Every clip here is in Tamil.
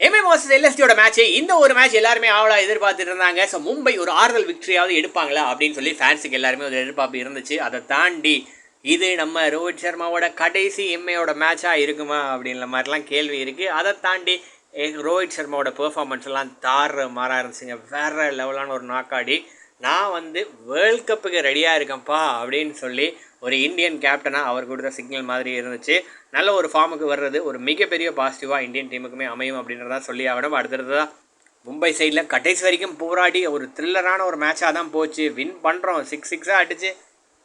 எம்ஏ மாசஸ் எல்எஸ்டியோட மேட்ச் இந்த ஒரு மேட்ச் எல்லாருமே ஆவலா எதிர்பார்த்துட்டு இருந்தாங்க. ஸோ மும்பை ஒரு ஆறுதல் விக்டரியாவது எடுப்பாங்களா அப்படின்னு சொல்லி ஃபேன்ஸுக்கு எல்லாருமே ஒரு எதிர்பார்ப்பு இருந்துச்சு. அதை தாண்டி இது நம்ம ரோஹித் சர்மாவோட கடைசி எம்ஐயோட மேட்சாக இருக்குமா அப்படின்ற மாதிரிலாம் கேள்வி இருக்குது அதை தாண்டி ரோஹித் சர்மாவோட பெர்ஃபார்மன்ஸ் எல்லாம் தார மாறா இருந்துச்சுங்க. வேற லெவலான ஒரு நாக்காடி. நான் வந்து வேர்ல்ட் கப்புக்கு ரெடியாக இருக்கேன்ப்பா அப்படின்னு சொல்லி ஒரு இந்தியன் கேப்டனாக அவர் கொடுத்த சிக்னல் மாதிரி இருந்துச்சு. நல்ல ஒரு ஃபார்முக்கு வர்றது ஒரு மிகப்பெரிய பாசிட்டிவாக இந்தியன் டீமுக்குமே அமையும் அப்படின்றத சொல்லி ஆகணும் அடுத்தடுத்ததாக மும்பை சைடில் கடைசி வரைக்கும் போராடி ஒரு த்ரில்லரான ஒரு மேட்சாக தான் போச்சு. வின் பண்ணுறோம் சிக்ஸ் சிக்ஸாக அடிச்சு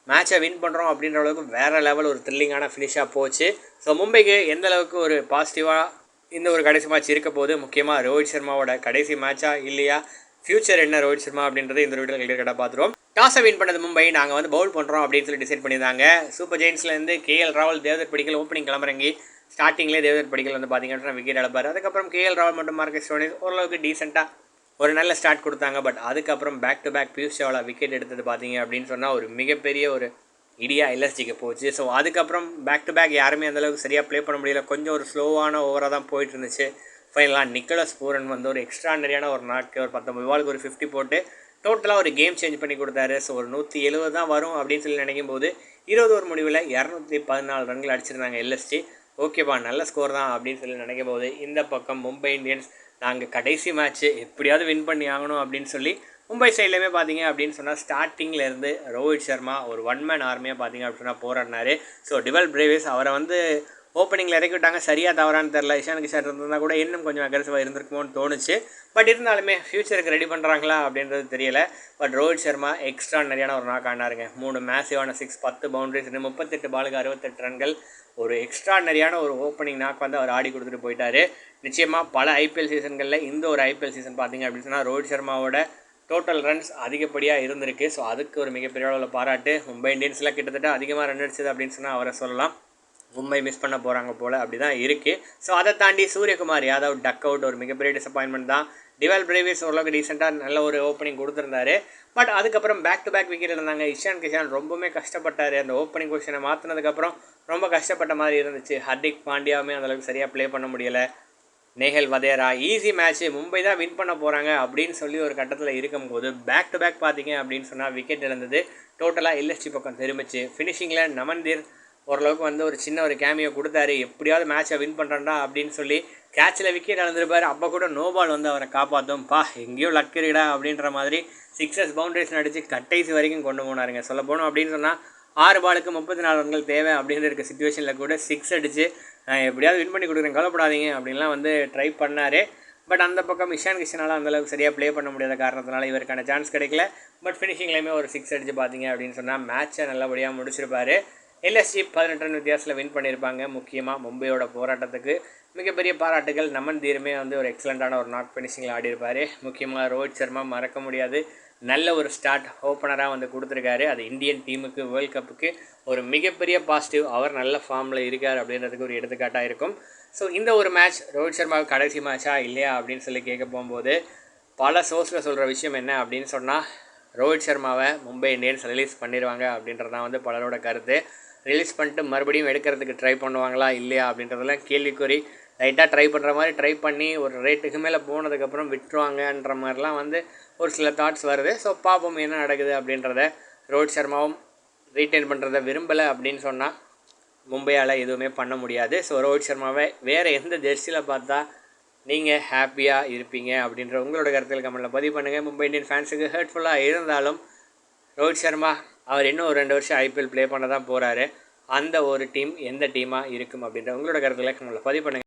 மேட்சை வின் பண்ணுறோம் அப்படின்ற அளவுக்கு வேறு லெவல் ஒரு த்ரில்லிங்கான ஃபினிஷாக போச்சு. ஸோ மும்பைக்கு எந்த அளவுக்கு ஒரு பாசிட்டிவாக இந்த ஒரு கடைசி மேட்ச் இருக்க போது முக்கியமாக ரோஹித் சர்மாவோட கடைசி மேட்சா இல்லையா? ஃபியூச்சர் என்ன ரோஹித் சர்மா அப்படின்றது இந்த வீடியோ கிளியர் கட்டாக பார்த்துருவோம் டாஸை வின் பண்ணது மும்பை. நாங்கள் வந்து பவுல் பண்ணுறோம் அப்படின்னு சொல்லி டிசைட் பண்ணியிருந்தாங்க. சூப்பர் ஜெயின்ஸ்லேருந்து கேஎல் ராவல் தேவதர் படிக்கல். ஓப்பனிங் கிளம்புறங்கி. ஸ்டார்டிங்லேயே தேவதர் படிக்கல் வந்து பார்த்தீங்கன்னா விக்கெட் இழப்பார். அதுக்கப்புறம் கேஎல் ராவல் மற்றும் மார்க்கெட் ஸ்டோனிஸ் ஓரளவுக்கு டீசெண்டாக ஒரு நல்ல ஸ்டார்ட் கொடுத்தாங்க. பட் அதுக்கப்புறம் back to back Piyush Chawla wicket எடுத்தது பார்த்தீங்க அப்படின்னு சொன்னால் ஒரு மிகப்பெரிய ஒரு இடியா எல்எஸ்டிக்கு போச்சு. ஸோ அதுக்கப்புறம் பேக் டு பேக் யாருமே அந்தளவுக்கு சரியாக ப்ளே பண்ண முடியல. கொஞ்சம் ஒரு ஸ்லோவான ஓவராக தான் போயிட்டு இருந்துச்சு. ஃபைனலாக நிக்கலஸ் பூரன் வந்து ஒரு எக்ஸ்ட்ரானரியான ஒரு நாட்கு ஒரு பத்தொம்பது பாலுக்கு ஒரு ஃபிஃப்டி போட்டு டோட்டலாக ஒரு கேம் சேஞ்ச் பண்ணி கொடுத்தாரு. ஸோ ஒரு நூற்றி எழுபது தான் வரும் அப்படின்னு சொல்லி நினைக்கும் போது இருபது ஒரு முடிவில் இரநூத்தி பதினாலு ரன்கள் அடிச்சிருந்தாங்க எல்எஸ்டி ஓகேப்பா நல்ல ஸ்கோர் தான் அப்படின்னு சொல்லி நினைக்கும் போது இந்த பக்கம் மும்பை இந்தியன்ஸ் நாங்கள் கடைசி மேட்ச்சு எப்படியாவது வின் பண்ணி ஆகணும் அப்படின்னு சொல்லி மும்பை சைட்லேயுமே பார்த்தீங்க அப்படின்னு சொன்னால் ஸ்டார்டிங்கில் இருந்து ரோஹித் சர்மா ஒரு ஒன் மேன் ஆர்மியாக பார்த்தீங்க அப்படின்னு சொன்னால் போராடினாரு. ஸோ டிவல் பிரேவிஸ் அவரை வந்து ஓப்பனிங்கில் இறக்கி விட்டாங்க. சரியாக தவறான்னு தெரில இஷான் கிஷான் இருந்திருந்தால் கூட இன்னும் கொஞ்சம் அக்ரெசிவாக இருந்திருக்குமோன்னு தோணுச்சு. பட் இருந்தாலுமே ஃப்யூச்சருக்கு ரெடி பண்ணுறாங்களா அப்படின்றது தெரியல. பட் ரோஹித் சர்மா எக்ஸ்ட்ரா நிறையான ஒரு நாக் ஆனாருங்க. மூணு மேசிவான சிக்ஸ் பத்து பவுண்டரிஸ் முப்பத்தெட்டு பாலுக்கு அறுபத்தெட்டு ரன்கள். ஒரு எக்ஸ்ட்ரா நிறையான ஒரு ஓப்பனிங் நாக் வந்து அவர் ஆடி கொடுத்துட்டு போயிட்டார். நிச்சயமாக பல ஐபிஎல் சீசன்களில் இந்த ஒரு ஐபிஎல் சீசன் பார்த்தீங்க அப்படின்னு சொன்னால் ரோஹித் சர்மாவோட டோட்டல் ரன்ஸ் அதிகப்படியாக இருந்திருக்கு. ஸோ அதுக்கு ஒரு மிகப்பெரிய அளவில் பாராட்டு. மும்பை இந்தியன்ஸில் கிட்டத்தட்ட அதிகமாக ரன் அடிச்சது அப்படின்னு சொன்னால் அவரை சொல்லலாம். மும்பை மிஸ் பண்ண போகிறாங்க போல் அப்படி தான் இருக்குது ஸோ அதை தாண்டி சூரியகுமார் யாதவ் டக் அவுட் ஒரு மிகப்பெரிய டிசப்பாயின்மெண்ட் தான். டிவல் பிரேவியர்ஸ் ஓரளவுக்கு ரீசெண்டாக நல்ல ஒரு ஓப்பனிங் கொடுத்துருந்தாரு. பட் அதுக்கப்புறம் பேக் டு பேக் விக்கெட் இருந்தாங்க. இஷான் கிஷான் ரொம்பவுமே கஷ்டப்பட்டார். அந்த ஓப்பனிங் கொஷனை மாற்றினதுக்கப்புறம் ரொம்ப கஷ்டப்பட்ட மாதிரி இருந்துச்சு. ஹர்திக் பாண்டியாவுமே அந்தளவுக்கு சரியாக ப்ளே பண்ண முடியலை. நேஹல் வதேரா ஈஸி மேட்ச்சு மும்பை தான் வின் பண்ண போகிறாங்க அப்படின்னு சொல்லி ஒரு கட்டத்தில் இருக்கும்போது பேக் டு பேக் பார்த்தீங்க அப்படின்னு சொன்னால் விக்கெட் இழந்தது. டோட்டலாக எல்எஸ்டி பக்கம் திரும்பிச்சு. ஃபினிஷிங்கில் நமன்தீர் ஓரளவுக்கு வந்து ஒரு சின்ன ஒரு கேமியோ கொடுத்தாரு. எப்படியாவது மேட்சை வின் பண்ணுறேன்டா அப்படின்னு சொல்லி கேட்சில் விக்கெட் இழந்திருப்பார். அப்போ கூட நோ பால் வந்து அவரை காப்பாற்றும் பா எங்கேயோ லக் இருக்குடா அப்படின்ற மாதிரி சிக்ஸஸ் பவுண்டரிஸ் அடித்து கட்டைசி வரைக்கும் கொண்டு போனாருங்க. சொல்ல போனோம் அப்படின்னு சொன்னால் ஆறு பாலுக்கு முப்பத்தி நாலு ரன்கள் தேவை அப்படின்னு இருக்க சுச்சுவேஷனில் கூட சிக்ஸ் அடித்து நான் எப்படியாவது வின் பண்ணி கொடுக்குறேன். கவலைப்படாதீங்க. அப்படின்லாம் வந்து ட்ரை பண்ணார். பட் அந்த பக்கம் இஷான் கிஷனால் அந்தளவுக்கு சரியாக ப்ளே பண்ண முடியாத காரணத்தினால இவருக்கான சான்ஸ் கிடைக்கல. பட் ஃபினிஷிங்லேயுமே ஒரு சிக்ஸ் அடித்து பார்த்தீங்க அப்படின்னு சொன்னால் மேட்சை நல்லபடியாக முடிச்சிருப்பாரு. எல்எஸ்ஜி பதினெட்டு ரன் வித்தியாசத்தில் வின் பண்ணியிருப்பாங்க முக்கியமாக மும்பையோட போராட்டத்துக்கு. மிகப்பெரிய பாராட்டுகள். நமன் தீருமே வந்து ஒரு எக்ஸலண்ட்டான ஒரு நாட் ஃபினிஷிங்கில் ஆடியிருப்பார். முக்கியமாக ரோஹித் சர்மா மறக்க முடியாது. நல்ல ஒரு ஸ்டார்ட் ஓப்பனராக வந்து கொடுத்துருக்காரு. அது இந்தியன் டீமுக்கு வேர்ல்ட் கப்புக்கு ஒரு மிகப்பெரிய பாசிட்டிவ் அவர் நல்ல ஃபார்மில் இருக்கார் அப்படின்றதுக்கு ஒரு எடுத்துக்காட்டாக இருக்கும். ஸோ இந்த ஒரு மேட்ச் ரோஹித் சர்மாவுக்கு கடைசி மேட்சா இல்லையா அப்படின்னு சொல்லி கேட்க போகும்போது பல சோர்ஸில் சொல்கிற விஷயம் என்ன அப்படின்னு சொன்னால் ரோஹித் சர்மாவை மும்பை இந்தியன்ஸ் ரிலீஸ் பண்ணிடுவாங்க அப்படின்றது தான் வந்து பலரோட கருத்து. ரிலீஸ் பண்ணிட்டு மறுபடியும் எடுக்கிறதுக்கு ட்ரை பண்ணுவாங்களா இல்லையா அப்படின்றதெல்லாம் கேள்விக்குறி. லைட்டாக ட்ரை பண்ணுற மாதிரி ட்ரை பண்ணி ஒரு ரேட்டுக்கு மேலே போனதுக்கப்புறம் விட்டுருவாங்கன்ற மாதிரிலாம் வந்து ஒரு சில தாட்ஸ் வருது. ஸோ பார்ப்போம் என்ன நடக்குது அப்படின்றத. ரோஹித் சர்மாவும் ரீட்டைன் பண்ணுறத விரும்பலை அப்படின்னு சொன்னால் மும்பையால் எதுவுமே பண்ண முடியாது. ஸோ ரோஹித் சர்மாவை வேறு எந்த ஜெர்சியில் பார்த்தா நீங்கள் ஹாப்பியாக இருப்பீங்க அப்படின்ற உங்களோட கருத்தில் கமெண்ட்டில் பதிவு பண்ணுங்கள் மும்பை இந்தியன் ஃபேன்ஸுக்கு ஹர்ட்ஃபுல்லாக இருந்தாலும் ரோஹித் சர்மா அவர் இன்னும் ஒரு ரெண்டு வருஷம் ஐபிஎல் ப்ளே பண்ண தான் போகிறாரு அந்த ஒரு டீம் எந்த டீமாக இருக்கும் அப்படின்ற உங்களோட கருத்துக்களை பதிவு பண்ணுங்கள்